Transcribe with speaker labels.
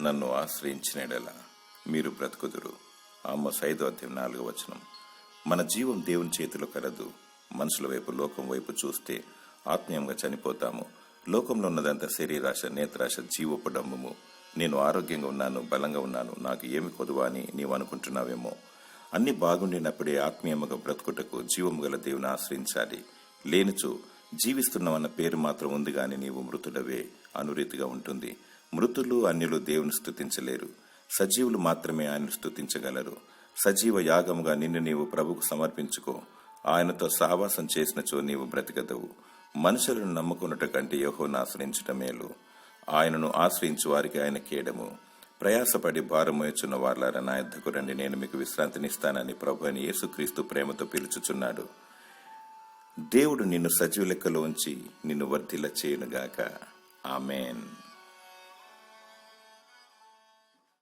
Speaker 1: నన్ను ఆశ్రయించినడెలా. మీరు బ్రతుకుదురు. ఆమోస్ ఐదో అధ్యాయం నాలుగో వచనం. మన జీవం దేవుని చేతిలో కలదు. మనుషుల వైపు లోకం వైపు చూస్తే ఆత్మీయంగా చనిపోతాము. లోకంలో ఉన్నదంతా శరీరాశ నేత్రాశ జీవపు డమ్మము. నేను ఆరోగ్యంగా ఉన్నాను బలంగా ఉన్నాను. నాకు ఏమి కొదువా అని నీవు అనుకుంటున్నావేమో. అన్ని బాగుండినప్పుడే ఆత్మీయముగా బ్రతుకుటకు జీవము గల దేవుని ఆశ్రయించాలి. లేనిచో జీవిస్తున్నామన్న పేరు మాత్రం ఉంది గాని నీవు మృతుడవే అనురీతిగా ఉంటుంది. మృతులు అన్యులు దేవుని స్తుతించలేరు. సజీవులు మాత్రమే ఆయనను స్థుతించగలరు సజీవ యాగముగా నిన్ను నీవు ప్రభుకు సమర్పించుకో. ఆయనతో సావాసం చేసినచో నీవు బ్రతికదవు. మనుషులను నమ్ముకున్నట కంటే యెహోవాను ఆశ్రయించటం మేలు. ఆయనను ఆశ్రయించు వారికి ఆయన కేడము. ప్రయాసపడి భారమోయచున్న వార్లారా నా యుద్ధకు రండి. నేను మీకు విశ్రాంతినిస్తానని ప్రభు అని యేసుక్రీస్తు ప్రేమతో పిలుచుచున్నాడు. దేవుడు నిన్ను సజీవ లెక్కలో ఉంచి నిన్ను వర్ధిల్ల చేయునుగాక ఆమెన్.